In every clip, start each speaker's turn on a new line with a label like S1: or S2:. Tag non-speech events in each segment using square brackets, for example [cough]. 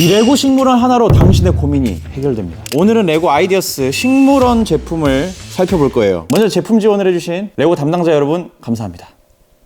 S1: 이 레고 식물원 하나로 당신의 고민이 해결됩니다. 오늘은 레고 아이디어스 식물원 제품을 살펴볼 거예요. 먼저 제품 지원을 해주신 레고 담당자 여러분 감사합니다.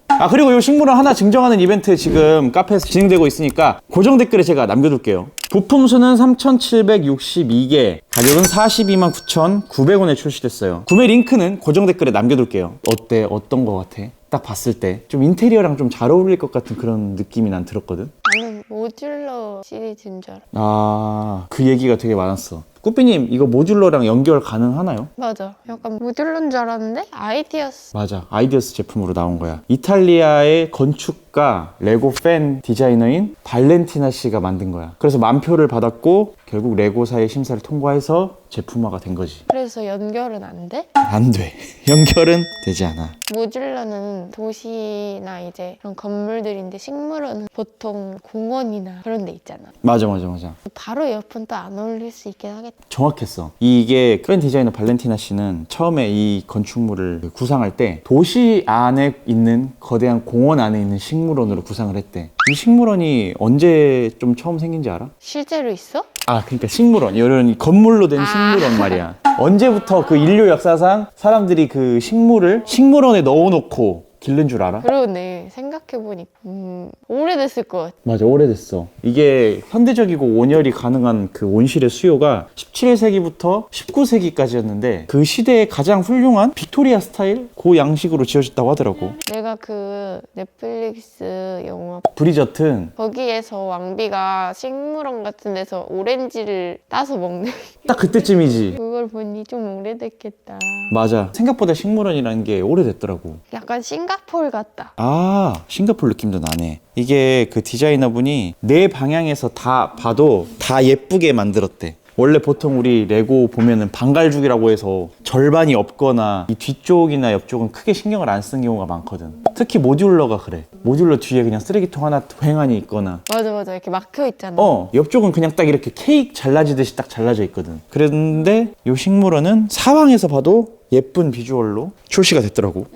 S1: 아 그리고 이 식물원 하나 증정하는 이벤트 지금 카페에서 진행되고 있으니까 고정 댓글에 제가 남겨둘게요. 부품 수는 3,762개, 가격은 42만 9,900원에 출시됐어요. 구매 링크는 고정 댓글에 남겨둘게요. 어때? 어떤 거 같아? 딱 봤을 때 좀 인테리어랑 좀 잘 어울릴 것 같은 그런 느낌이 난 들었거든.
S2: 나는 모듈러 시리즈인 줄 알아.
S1: 아, 그 얘기가 되게 많았어. 꾸삐님, 이거 모듈러랑 연결 가능하나요?
S2: 맞아. 약간 모듈러인 줄 알았는데 아이디어스.
S1: 맞아. 아이디어스 제품으로 나온 거야. 이탈리아의 건축 가, 레고 팬 디자이너인 발렌티나 씨가 만든 거야. 그래서 만표를 받았고, 결국 레고사의 심사를 통과해서 제품화가 된 거지.
S2: 그래서 연결은 안 돼?
S1: 안 돼. [laughs] 연결은 되지 않아.
S2: 모듈러는 도시나 이제 그런 건물들인데 식물원은 보통 공원이나 그런 데 있잖아.
S1: 맞아, 맞아, 맞아.
S2: 바로 옆은 또 안 어울릴 수 있긴 하겠다.
S1: 정확했어. 이게 팬 디자이너 발렌티나 씨는 처음에 이 건축물을 구상할 때 도시 안에 있는 거대한 공원 안에 있는 식물 원으로 구상을 했대. 이 식물원이 언제 좀 처음 생긴지 알아?
S2: 실제로 있어?
S1: 아, 그러니까 식물원. 이런 이 건물로 된
S2: 아.
S1: 식물원 말이야. [laughs] 언제부터 그 인류 역사상 사람들이 그 식물을 식물원에 넣어놓고 기른 줄 알아?
S2: 그러네. 생각해보니까. 음, 오래됐을 것 같아.
S1: 맞아, 오래됐어. 이게 현대적이고 온열이 가능한 그 온실의 수요가 17세기부터 19세기까지였는데 그 시대에 가장 훌륭한 빅토리아 스타일 그 양식으로 지어졌다고 하더라고.
S2: 내가 그 넷플릭스 영화
S1: 브리저튼
S2: 거기에서 왕비가 식물원 같은 데서 오렌지를 따서 먹는
S1: 딱 그때쯤이지.
S2: 그 걸 보니 좀 오래됐겠다.
S1: 맞아. 생각보다 식물원이라는 게 오래됐더라고.
S2: 약간 싱가폴 같다.
S1: 아, 싱가폴 느낌도 나네. 이게 그 디자이너분이 네 방향에서 다 봐도 다 예쁘게 만들었대. 원래 보통 우리 레고 보면은 방갈죽이라고 해서 절반이 없거나 이 뒤쪽이나 옆쪽은 크게 신경을 안 쓰는 경우가 많거든. 특히 모듈러가 그래. 모듈러 뒤에 그냥 쓰레기통 하나 횡하니 있거나
S2: 맞아 맞아 이렇게 막혀 있잖아.
S1: 어, 옆쪽은 그냥 딱 이렇게 케이크 잘라지듯이 딱 잘라져 있거든. 그런데 이 식물원은 사방에서 봐도 예쁜 비주얼로 출시가 됐더라고.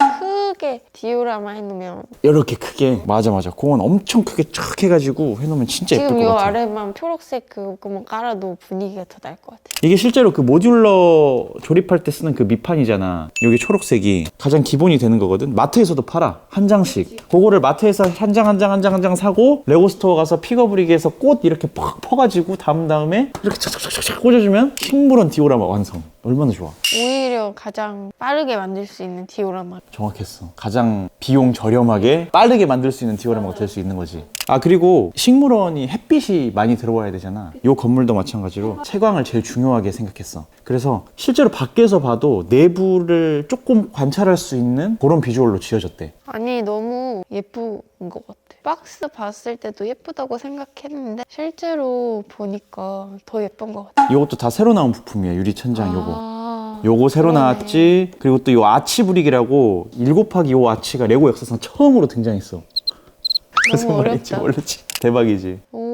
S2: 크게 디오라마 해놓으면
S1: 이렇게 크게? 맞아 맞아. 공원 엄청 크게 쫙 해가지고 해놓으면 진짜 예쁠
S2: 지금
S1: 것
S2: 요
S1: 같아
S2: 아래만 초록색 그거만 깔아도 분위기가 더 날 것 같아.
S1: 이게 실제로 그 모듈러 조립할 때 쓰는 그 밑판이잖아. 여기 초록색이 가장 기본이 되는 거거든. 마트에서도 팔아 한 장씩. 그거를 마트에서 한 장 한 장 한 장 한 장 사고 레고 스토어 가서 픽어브리기에서 꽃 이렇게 팍 퍼가지고 담은 다음에 이렇게 착착착착 꽂아주면 식물원 디오라마 완성 얼마나 좋아
S2: 오히려 가장 빠르게 만들 수 있는 디오라마.
S1: 정확했어. 가장 비용 저렴하게 빠르게 만들 수 있는 디오라마가 될 수 있는 거지. 아 그리고 식물원이 햇빛이 많이 들어와야 되잖아. 이 건물도 마찬가지로 채광을 제일 중요하게 생각했어. 그래서 실제로 밖에서 봐도 내부를 조금 관찰할 수 있는 그런 비주얼로 지어졌대.
S2: 아니 너무 예쁜 것 같아. 박스 봤을 때도 예쁘다고 생각했는데 실제로 보니까 더 예쁜 것 같아.
S1: 이것도 다 새로 나온 부품이야. 유리 천장 요거.
S2: 아,
S1: 요거 새로
S2: 그러네.
S1: 나왔지. 그리고 또 요 아치 브릭이라고 7 곱하기 요 아치가 레고 역사상 처음으로 등장했어. [laughs] 무슨
S2: 너무
S1: 말인지
S2: 어렵다.
S1: 모르지. 대박이지.
S2: 오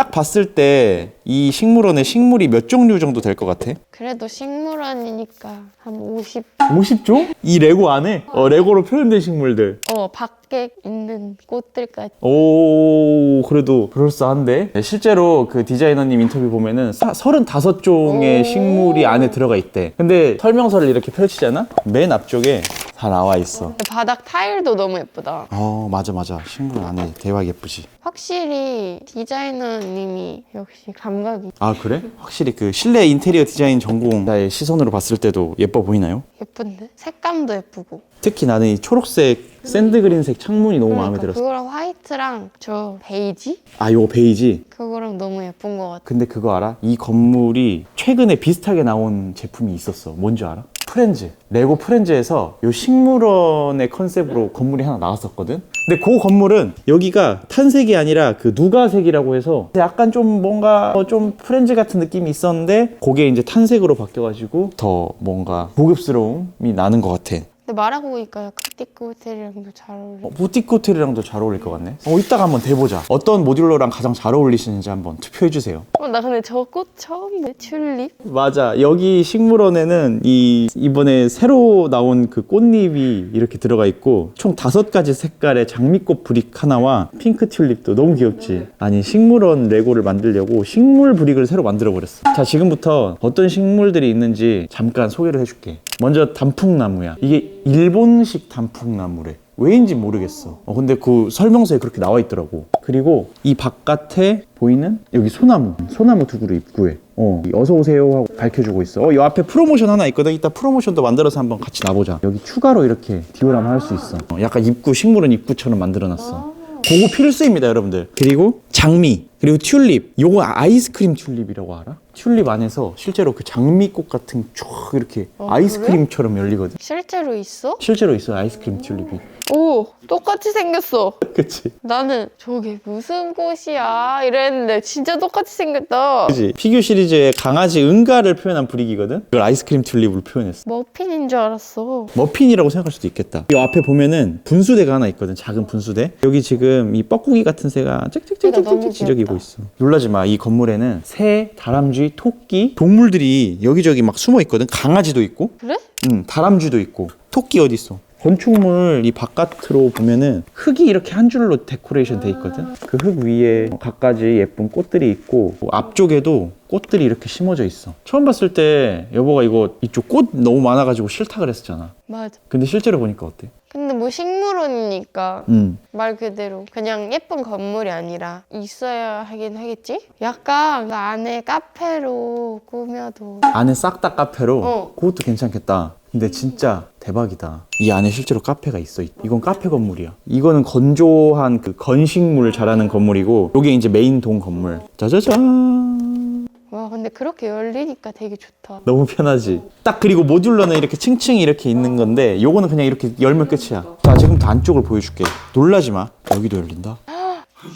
S1: 딱 봤을 때 이 식물원에 식물이 몇 종류 정도 될 것 같아?
S2: 그래도 식물원이니까 한 50.
S1: 50종? 이 레고 안에? 어, 레고로 표현된 식물들.
S2: 어 밖에 있는 꽃들까지.
S1: 오, 그래도 그럴싸한데? 네, 실제로 그 디자이너님 인터뷰 보면은 사, 35종의
S2: 오.
S1: 식물이 안에 들어가 있대. 근데 설명서를 이렇게 펼치잖아? 맨 앞쪽에 다 나와 있어.
S2: 바닥 타일도 너무 예쁘다.
S1: 어, 맞아, 맞아. 식물 안에 대박 예쁘지.
S2: 확실히 디자이너님이 역시 감각이
S1: 아, 그래? 확실히 그 실내 인테리어 디자인 전공자의 시선으로 봤을 때도 예뻐 보이나요?
S2: 예쁜데? 색감도 예쁘고.
S1: 특히 나는 이 초록색 샌드그린색 창문이 너무 마음에
S2: 그러니까
S1: 들었어.
S2: 그거랑 화이트랑 저 베이지?
S1: 아, 요거 베이지.
S2: 그거랑 너무 예쁜 것 같아.
S1: 근데 그거 알아? 이 건물이 최근에 비슷하게 나온 제품이 있었어. 뭔지 알아? 프렌즈. 레고 프렌즈에서 요 식물원의 컨셉으로 건물이 하나 나왔었거든? 근데 그 건물은 여기가 탄색이 아니라 그 누가색이라고 해서 약간 좀 뭔가 어, 좀 프렌즈 같은 느낌이 있었는데 그게 이제 탄색으로 바뀌어가지고 더 뭔가 고급스러움이 나는 것 같아.
S2: 근데 말하고 보니까 약간 띠크 호텔이랑도 잘 어울려.
S1: 어, 부티크 호텔이랑도 잘 어울릴 것 같네. 어, 이따가 한번 대보자. 어떤 모듈러랑 가장 잘 어울리시는지 한번 투표해주세요.
S2: 어, 나 근데 저 꽃 처음 봐. 튤립?
S1: 맞아. 여기 식물원에는 이 이번에 새로 나온 그 꽃잎이 이렇게 들어가 있고 총 다섯 가지 색깔의 장미꽃 브릭 하나와 핑크 튤립도 너무 귀엽지. 아니 식물원 레고를 만들려고 식물 브릭을 새로 만들어 버렸어. 자 지금부터 어떤 식물들이 있는지 잠깐 소개를 해줄게. 먼저 단풍나무야. 이게 일본식 단풍나무래. 왜인지 모르겠어. 어, 근데 그 설명서에 그렇게 나와 있더라고. 그리고 이 바깥에 보이는 여기 소나무. 소나무 두 그루 입구에. 어, 이 어서 오세요 하고 밝혀주고 있어. 어, 이 앞에 프로모션 하나 있거든. 이따 프로모션도 만들어서 한번 같이 놔보자. 여기 추가로 이렇게 디오라마 할 수 있어. 어, 약간 입구, 식물원 입구처럼 만들어놨어. 그거 필수입니다, 여러분들. 그리고 장미, 그리고 튤립. 요거 아이스크림 튤립이라고 알아? 튤립 안에서 실제로 그 장미꽃 같은 쭉 이렇게
S2: 어,
S1: 아이스크림처럼 열리거든.
S2: 실제로 있어?
S1: 실제로 있어 아이스크림 튤립이.
S2: 오, 똑같이 생겼어.
S1: 그치?
S2: 나는 저게 무슨 꽃이야 이랬는데 진짜 똑같이 생겼다.
S1: 그치? 피규어 시리즈의 강아지 응가를 표현한 브릭이거든? 그걸 아이스크림 튤립으로 표현했어.
S2: 머핀인 줄 알았어.
S1: 머핀이라고 생각할 수도 있겠다. 이 앞에 보면은 분수대가 하나 있거든. 작은 분수대. 여기 지금 이 뻐꾸기 같은 새가 짹짹짹짹짹 지저귀고. 있어. 놀라지 마. 이 건물에는 새, 다람쥐, 토끼, 동물들이 여기저기 막 숨어 있거든. 강아지도 있고,
S2: 그래?
S1: 응, 다람쥐도 있고. 토끼 어디 있어? 건축물 이 바깥으로 보면은 흙이 이렇게 한 줄로 데코레이션 돼 있거든. 그 흙 위에 갖가지 예쁜 꽃들이 있고 앞쪽에도 꽃들이 이렇게 심어져 있어. 처음 봤을 때 여보가 이거 이쪽 꽃 너무 많아가지고 싫다 그랬었잖아.
S2: 맞아.
S1: 근데 실제로 보니까 어때?
S2: 근데 뭐 식물원이니까
S1: 음.
S2: 말 그대로 그냥 예쁜 건물이 아니라 있어야 하긴 하겠지? 약간 그 안에 카페로 꾸며도
S1: 안에 싹 다 카페로
S2: 어.
S1: 그것도 괜찮겠다. 근데 진짜 대박이다. 이 안에 실제로 카페가 있어. 이건 카페 건물이야. 이거는 건조한 그 건식물 자라는 건물이고, 요게 이제 메인 동 건물. 짜자잔.
S2: 와 근데 그렇게 열리니까 되게 좋다.
S1: 너무 편하지. 딱 그리고 모듈러는 이렇게 층층이 이렇게 있는 건데, 요거는 그냥 이렇게 열면 끝이야. 자, 지금부터 안쪽을 보여줄게. 놀라지 마. 여기도 열린다. [gasps]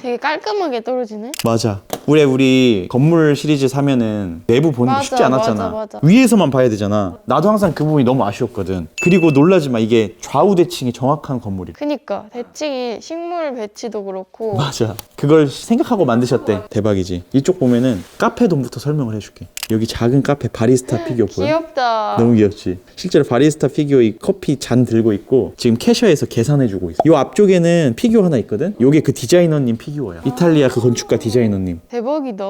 S2: 되게 깔끔하게 떨어지네.
S1: 맞아. 우리 우리 건물 시리즈 사면은 내부 보는 게
S2: 맞아,
S1: 쉽지 않았잖아.
S2: 맞아, 맞아.
S1: 위에서만 봐야 되잖아. 나도 항상 그 부분이 너무 아쉬웠거든. 그리고 놀라지 마. 이게 좌우 대칭이 정확한 건물이.
S2: 그니까 대칭이 식물 배치도 그렇고
S1: 맞아. 그걸 생각하고 만드셨대. 대박이지. 이쪽 보면은 카페돔부터 설명을 해줄게. 여기 작은 카페 바리스타 피규어 보여?
S2: 귀엽다.
S1: 너무 귀엽지. 실제로 바리스타 피규어 이 커피 잔 들고 있고 지금 캐셔에서 계산해주고 있어. 요 앞쪽에는 피규어 하나 있거든. 요게 그 디자이너님 피규어야. 이탈리아 그 건축가 디자이너님.
S2: 대박이다.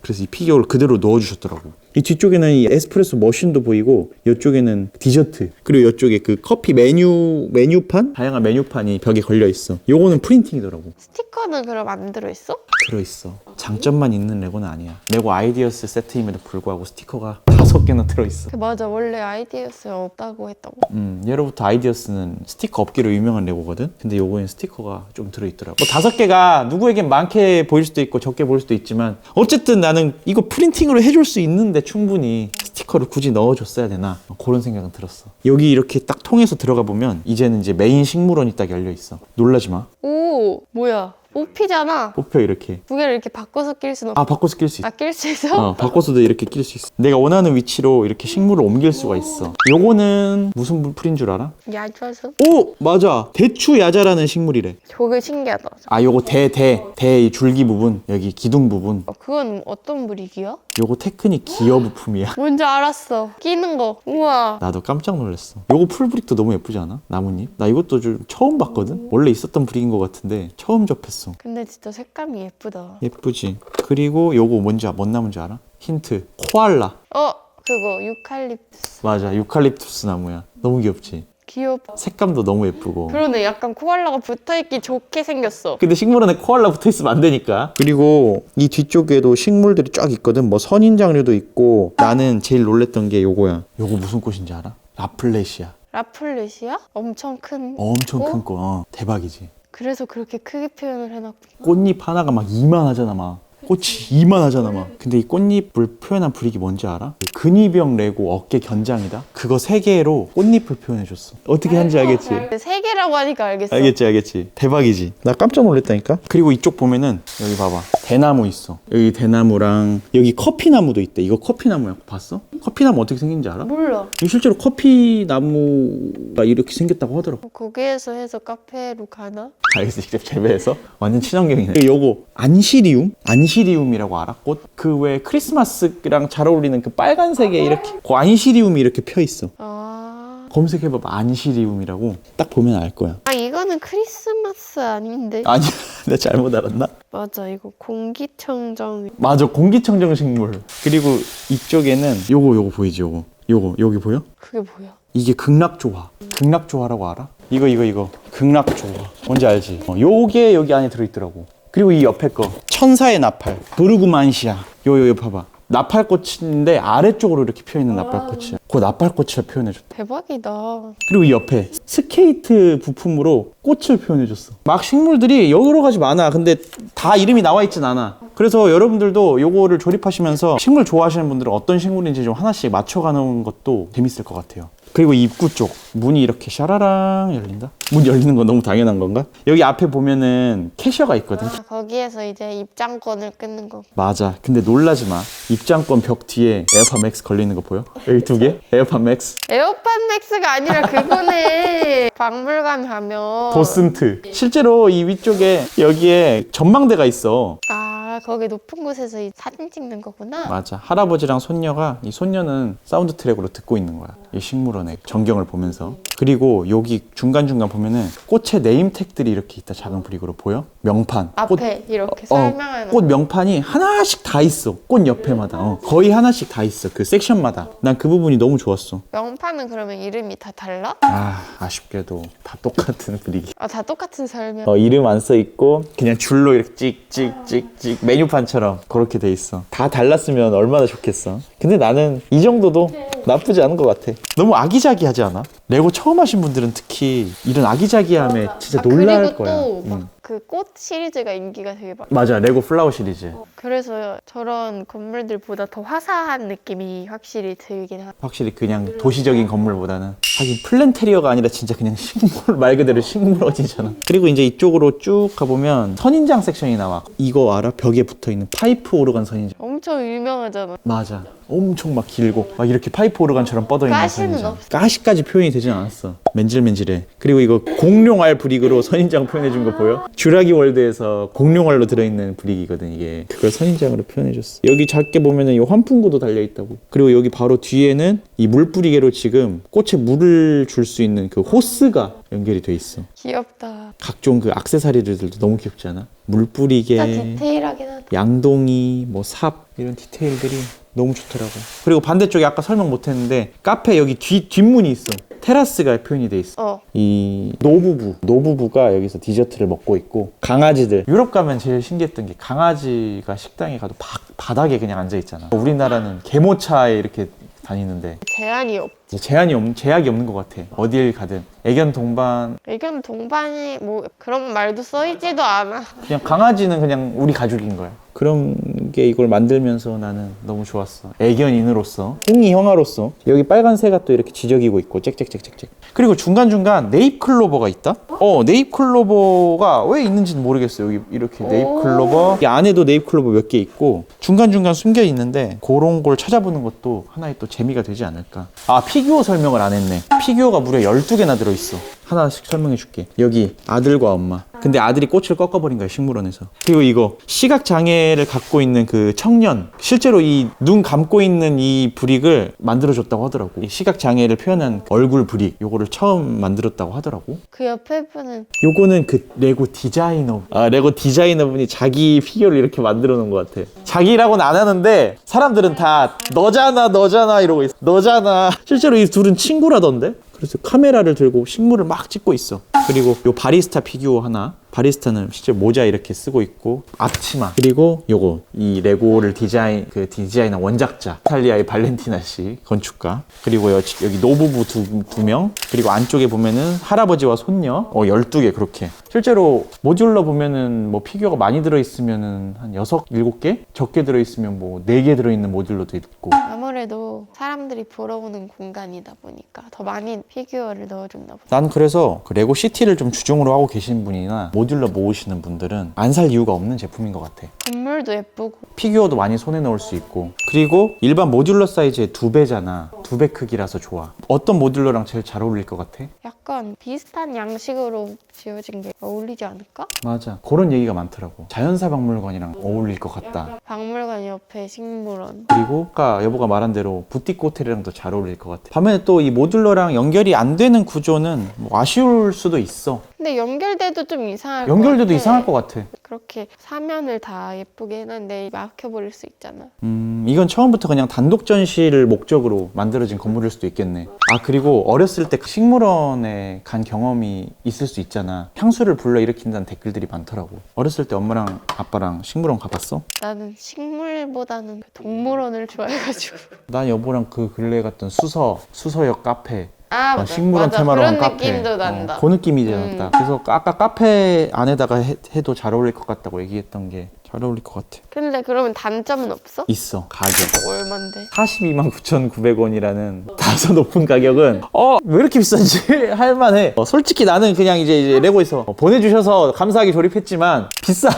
S1: 그래서 이 피규어를 그대로 넣어주셨더라고. 이 뒤쪽에는 이 에스프레소 머신도 보이고 이쪽에는 디저트 그리고 이쪽에 그 커피 메뉴 메뉴판 다양한 메뉴판이 벽에 걸려 있어. 요거는 프린팅이더라고.
S2: 스티커는 그럼 안 들어있어?
S1: 들어 있어. 장점만 있는 레고는 아니야. 레고 아이디어스 세트임에도 불구하고 스티커가 개나 들어 있어.
S2: 그 맞아 원래 아이디어스 없다고 했다고.
S1: 음, 예로부터 아이디어스는 스티커 업계로 유명한 레고거든. 근데 요거엔 스티커가 좀 들어 있더라고. 뭐 다섯 개가 누구에겐 많게 보일 수도 있고 적게 보일 수도 있지만 어쨌든 나는 이거 프린팅으로 해줄 수 있는데 충분히 스티커를 굳이 넣어줬어야 되나 뭐 그런 생각은 들었어. 여기 이렇게 딱 통해서 들어가 보면 이제는 이제 메인 식물원이 딱 열려 있어. 놀라지 마.
S2: 오 뭐야 뽑히잖아.
S1: 뽑혀 이렇게.
S2: 두 개를 이렇게 바꿔서 낄 수는 없.
S1: 아 바꿔서 낄 수 있어.
S2: 아낄 수 있어?
S1: 어, 바꿔서도 이렇게 낄 수 있어. 내가 원하는 위치로 이렇게 식물을 옮길 수가 있어. 요거는 무슨 풀인 줄 알아?
S2: 얕아서?
S1: 오 맞아. 대추 야자라는 식물이래.
S2: 저게 신기하다.
S1: 아 요거 대 대 대 이 줄기 부분 여기 기둥 부분
S2: 어, 그건 어떤 브릭이야?
S1: 요거 테크닉 기어 부품이야. [gasps]
S2: 뭔지 알았어. 끼는 거. 우와.
S1: 나도 깜짝 놀랐어. 요거 풀 브릭도 너무 예쁘지 않아? 나뭇잎? 나 이것도 좀 처음 봤거든? 원래 있었던 브릭인 것 같은데 처음 접했어.
S2: 근데 진짜 색감이 예쁘다.
S1: 예쁘지? 그리고 요거 뭔지, 아- 뭔 나무인지 알아? 힌트. 코알라.
S2: 어 그거 유칼립투스.
S1: 맞아. 유칼립투스 나무야. 너무 귀엽지?
S2: 귀엽.
S1: 색감도 너무 예쁘고.
S2: 그러네. 약간 코알라가 붙어있기 좋게 생겼어.
S1: 근데 식물원에 코알라 붙어 있으면 안 되니까. 그리고 이 뒤쪽에도 식물들이 쫙 있거든. 뭐 선인장류도 있고. 나는 제일 놀랬던 게 요거야. 요거 무슨 꽃인지 알아? 라플레시아.
S2: 라플렛이야? 엄청 큰.
S1: 엄청
S2: 꽃?
S1: 큰 꽃. 어, 대박이지.
S2: 그래서 그렇게 크게 표현을 해놨고.
S1: 꽃잎 하나가 막 이만하잖아 막. 꽃이 이만하잖아 막. 근데 이 꽃잎을 표현한 브릭이 뭔지 알아? 근위병 레고 어깨 견장이다. 그거 세 개로 꽃잎을 표현해줬어. 어떻게 하는지 알겠지?
S2: 세 개라고 하니까 알겠어.
S1: 알겠지 알겠지 대박이지 나 깜짝 놀랐다니까 그리고 이쪽 보면은 여기 봐봐 대나무 있어 여기 대나무랑 여기 커피나무도 있대 이거 커피나무야 봤어? 커피나무 어떻게 생긴지 알아?
S2: 몰라.
S1: 이거 실제로 커피나무가 이렇게 생겼다고 하더라고
S2: 거기에서 해서 카페로 가나?
S1: 알겠어 직접 재배해서 완전 친환경이네 요거 안시리움? 안시 리움이라고 알아? 꽃? 그왜 크리스마스랑 잘 어울리는 그 빨간색에 이렇게 그 안시리움이 이렇게 펴 있어
S2: 아.
S1: 검색해봐봐 안시리움이라고 딱 보면 알 거야
S2: 아 이거는 크리스마스 아닌데.
S1: 아니야 [laughs] 내가 잘못 알았나?
S2: 맞아 이거 공기청정.
S1: 맞아 공기청정 식물 그리고 이쪽에는 요거 요거 보이지 요거 요거 여기 보여?
S2: 그게 뭐야?
S1: 이게 극락조화 극락조화라고 알아? 이거 이거 이거 극락조화 뭔지 알지? 어, 요게 여기 안에 들어있더라고 그리고 이 옆에 거 천사의 나팔 부르구만시아 요요 요 봐봐 나팔꽃인데 아래쪽으로 이렇게 피어있는 나팔꽃이야 그 나팔꽃을 표현해줘
S2: 대박이다.
S1: 그리고 이 옆에 스케이트 부품으로 꽃을 표현해줬어. 막 식물들이 여러 가지 많아. 근데 다 이름이 나와 있진 않아. 그래서 여러분들도 요거를 조립하시면서 식물 좋아하시는 분들은 어떤 식물인지 좀 하나씩 맞춰가는 것도 재밌을 것 같아요. 그리고 입구 쪽 문이 이렇게 샤라랑 열린다. 문 열리는 건 너무 당연한 건가? 여기 앞에 보면은 캐셔가 있거든.
S2: 아, 거기에서 이제 입장권을 끊는 거.
S1: 맞아. 근데 놀라지 마. 입장권 벽 뒤에 에어팟 맥스 걸리는 거 보여? 여기 두 개? 에어팟 맥스.
S2: 에어팟 맥스가 아니라 그거네. [laughs] 박물관 가면.
S1: 도슨트. 실제로 이 위쪽에 여기에 전망대가 있어.
S2: 아 거기 높은 곳에서 이 사진 찍는 거구나.
S1: 맞아. 할아버지랑 손녀가 이 손녀는 사운드 트랙으로 듣고 있는 거야. 이 식물원의 전경을 보면서. 그리고 여기 중간중간 보면은 꽃의 네임택들이 이렇게 있다. 작은 브릭으로 보여? 명판. 꽃,
S2: 앞에 이렇게
S1: 어,
S2: 설명하는.
S1: 꽃 명판이 하나씩 다 있어. 꽃 옆에마다. 어, 거의 하나씩 다 있어. 그 섹션마다. 난 그 부분이 너무 좋았어.
S2: 명판은 그러면 이름이 다 달라?
S1: 아, 아쉽게도 다 똑같은 브릭이.
S2: 아 다 똑같은 설명.
S1: 어, 이름 안 써 있고 그냥 줄로 이렇게 찍찍찍찍 메뉴판처럼 그렇게 돼 있어. 다 달랐으면 얼마나 좋겠어. 근데 나는 이 정도도 나쁘지 않은 것 같아. 너무 아기자기하지 않아? 레고 처음 하신 분들은 특히 이런 아기자기함에 진짜
S2: 아,
S1: 놀랄
S2: 그리고
S1: 거야.
S2: 또
S1: 응.
S2: 막그꽃 시리즈가 인기가 되게 많아.
S1: 맞아, 레고 플라워 시리즈.
S2: 그래서 저런 건물들보다 더 화사한 느낌이 확실히 들긴 하.
S1: 확실히 그냥 도시적인 건물보다는 하긴 플랜테리어가 아니라 진짜 그냥 [laughs] 식물 말 그대로 식물원이잖아. 그리고 이제 이쪽으로 쭉 가보면 선인장 섹션이 나와. 이거 알아? 벽에 붙어 있는 파이프 오르간 선인장.
S2: 엄청 유명하잖아.
S1: 맞아. 엄청 막 길고 막 이렇게 파이프 오르간처럼 뻗어 있는
S2: 가시는
S1: 선인장.
S2: 없어.
S1: 가시까지 표현이 되진 않았어. 맨질맨질해. 그리고 이거 공룡알 브릭으로 선인장 표현해 준 거 보여? 쥬라기 월드에서 공룡알로 들어있는 브릭이거든 이게. 그걸 선인장으로 표현해 줬어. 여기 작게 보면은 이 환풍구도 달려 있다고. 그리고 여기 바로 뒤에는 이 물 뿌리개로 지금 꽃에 물을 줄 수 있는 그 호스가 연결이 돼 있어.
S2: 귀엽다.
S1: 각종 그 악세사리들도 너무 귀엽지 않아? 물뿌리개.
S2: 디테일하긴 하다.
S1: 양동이, 뭐 삽 이런 디테일들이 너무 좋더라고. 그리고 반대쪽에 아까 설명 못했는데 카페 여기 뒤 뒷문이 있어. 테라스가 표현이 돼 있어.
S2: 어.
S1: 이 노부부, 노부부가 여기서 디저트를 먹고 있고 강아지들. 유럽 가면 제일 신기했던 게 강아지가 식당에 가도 바, 바닥에 그냥 앉아 있잖아. 우리나라는 개모차에 이렇게 다니는데
S2: 제한이 없.
S1: 이제 제한이 없는 제약이 없는 것 같아. 어딜 가든 애견 동반
S2: 의견 동반이 뭐 그런 말도 써있지도 않아.
S1: 그냥 강아지는 그냥 우리 가족인 거야. 그런 게 이걸 만들면서 나는 너무 좋았어. 애견인으로서, 홍이 형아로서 여기 빨간새가 또 이렇게 지저귀고 있고 짹짹짹짹짹. 그리고 중간 중간 네잎 클로버가 있다. 어, 네잎 클로버가 왜 있는지는 모르겠어요. 여기 이렇게 네잎 클로버. 이 안에도 네잎 클로버 몇 개 있고 중간 중간 숨겨 있는데 그런 걸 찾아보는 것도 하나의 또 재미가 되지 않을까. 아 피규어 설명을 안 했네. 피규어가 무려 12개나 들어 있어. 하나씩 설명해 줄게. 여기 아들과 엄마. 근데 아들이 꽃을 꺾어버린 거야, 식물원에서. 그리고 이거 시각 장애를 갖고 있는 그 청년. 실제로 이 눈 감고 있는 이 브릭을 만들어 줬다고 하더라고. 이 시각 장애를 표현한 얼굴 브릭. 요거를 처음 만들었다고 하더라고.
S2: 그 옆에 분은
S1: 요거는 그 레고 디자이너. 아, 레고 디자이너분이 자기 피규어를 이렇게 만들어 놓은 것 같아. 자기라고는 안 하는데 사람들은 다 너잖아, 너잖아 이러고 있어. 너잖아. 실제로 이 둘은 친구라던데? 그래서 카메라를 들고 식물을 막 찍고 있어. 그리고 요 바리스타 피규어 하나. 바리스타는 실제 모자 이렇게 쓰고 있고 앞치마 그리고 요거 이 레고를 디자인 그 디자인한 원작자 이탈리아의 발렌티나 씨 건축가 그리고 여, 여기 노부부 두, 두명 그리고 안쪽에 보면은 할아버지와 손녀 어 12개 그렇게 실제로 모듈러 보면은 뭐 피규어가 많이 들어 있으면은 한 6, 7개 적게 들어 있으면 뭐 4개 들어 있는 모듈러도 있고
S2: 아무래도 사람들이 보러 오는 공간이다 보니까 더 많이 피규어를 넣어줬나 보다.
S1: 난 그래서 그 레고 시티를 좀 주종으로 하고 계신 분이나 모 듈러 모으시는 분들은 안 살 이유가 없는 제품인 것 같아.
S2: 건물도 예쁘고
S1: 피규어도 많이 손에 넣을 수 있고 그리고 일반 모듈러 사이즈의 두 배잖아. 두 배 크기라서 좋아. 어떤 모듈러랑 제일 잘 어울릴 것 같아?
S2: 약간 비슷한 양식으로 지어진 게 어울리지 않을까?
S1: 맞아. 그런 얘기가 많더라고. 자연사 박물관이랑 어울릴 것 같다.
S2: 박물관 옆에 식물원.
S1: 그리고 아까 여보가 말한 대로 부티크 호텔이랑도 잘 어울릴 것 같아. 반면에 또 이 모듈러랑 연결이 안 되는 구조는 뭐 아쉬울 수도 있어.
S2: 근데 연결돼도 좀 이상할 것
S1: 연결돼도
S2: 같아.
S1: 이상할 것 같아.
S2: 그렇게 사면을 다 예쁘게 해놨는데 막혀버릴 수 있잖아.
S1: 음, 이건 처음부터 그냥 단독 전시를 목적으로 만들어진 건물일 수도 있겠네. 아, 그리고 어렸을 때그 식물원에 간 경험이 있을 수 있잖아. 향수를 불러일으킨다는 댓글들이 많더라고. 어렸을 때 엄마랑 아빠랑 식물원 가봤어?
S2: 나는 식물보다는 그 동물원을 좋아해가지고.
S1: 난 여보랑 그 근래에 갔던 수서, 수서역 카페.
S2: 아
S1: 어,
S2: 맞아.
S1: 식물원
S2: 맞아.
S1: 테마로 한
S2: 그런
S1: 카페.
S2: 느낌도 난다.
S1: 어, 그 느낌이잖아.
S2: 음.
S1: 딱. 그래서 아까 카페 안에다가 해, 해도 잘 어울릴 것 같다고 얘기했던 게 잘 어울릴 것 같아.
S2: 근데 그러면 단점은 없어?
S1: 있어. 가격.
S2: 얼만데?
S1: 42만 9,900원이라는 [laughs] 다소 높은 가격은 어 왜 이렇게 비싼지 [laughs] 할만해. 어, 솔직히 나는 그냥 이제, 이제 레고에서 어, 보내주셔서 감사하게 조립했지만 비싸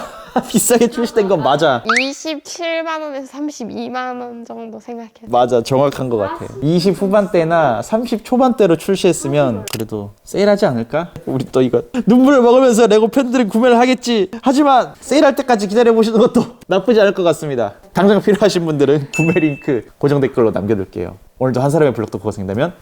S1: [laughs] 비싸게 출시된 건 맞아.
S2: 27만 원에서 32만 원 정도 생각해.
S1: 맞아 정확한 것 같아. 20 후반대나 30 초반대로 출시했으면 그래도 세일하지 않을까? 우리 또 이거 눈물을 먹으면서 레고 팬들은 구매를 하겠지. 하지만 세일할 때까지 기다려보시는 것도 [laughs] 나쁘지 않을 것 같습니다. 당장 필요하신 분들은 구매 링크 고정 댓글로 남겨둘게요. 오늘도 한 사람의 블록도 고생된다면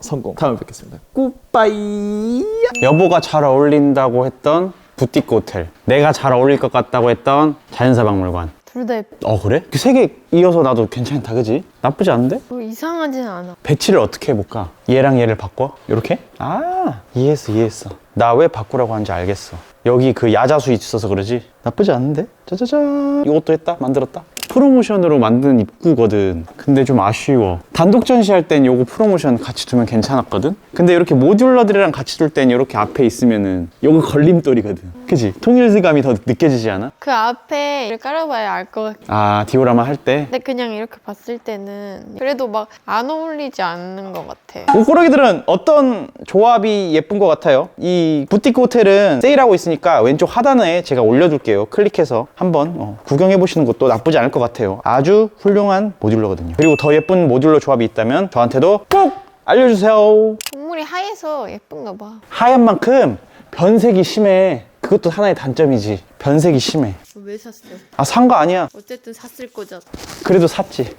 S1: 성공. 다음에 뵙겠습니다. 굿바이.
S3: 여보가 잘 어울린다고 했던 부티크 호텔 내가 잘 어울릴 것 같다고 했던 자연사 박물관
S2: 둘다 예뻐.
S3: 어 그래? 세개 이어서 나도 괜찮다 그지? 나쁘지 않은데?
S2: 뭐 이상하진 않아.
S3: 배치를 어떻게 해볼까? 얘랑 얘를 바꿔? 이렇게? 아 이해했어 이해했어 나 왜 바꾸라고 하는지 알겠어 여기 그 야자수 있어서 그러지? 나쁘지 않은데? 짜자잔 이것도 했다 만들었다 프로모션으로 만든 입구거든 근데 좀 아쉬워 단독 전시할 땐 요거 프로모션 같이 두면 괜찮았거든 근데 이렇게 모듈러들이랑 같이 둘 땐 이렇게 앞에 있으면은 요거 걸림돌이거든 그지? 통일감이 더 느껴지지 않아?
S2: 그 앞에 깔아봐야 알 것 같아.
S3: 아 디오라마 할 때
S2: 근데 그냥 이렇게 봤을 때는 그래도 막 안 어울리지 않는 것 같아.
S3: 옷고르기들은 어떤 조합이 예쁜 것 같아요? 이 부티크 호텔은 세일하고 있으니까 왼쪽 하단에 제가 올려둘게요. 클릭해서 한번 어, 구경해보시는 것도 나쁘지 않을 것 같아요. 아주 훌륭한 모듈러거든요. 그리고 더 예쁜 모듈러 조합이 있다면 저한테도 꼭 알려주세요.
S2: 동물이 하얘서 예쁜가 봐.
S3: 하얀 만큼 변색이 심해. 그것도 하나의 단점이지. 변색이 심해.
S2: 왜 샀어?
S3: 아, 산 거 아니야.
S2: 어쨌든 샀을 거잖아.
S3: 그래도 샀지.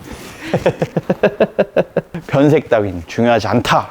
S3: [laughs] 변색 따윈 중요하지 않다.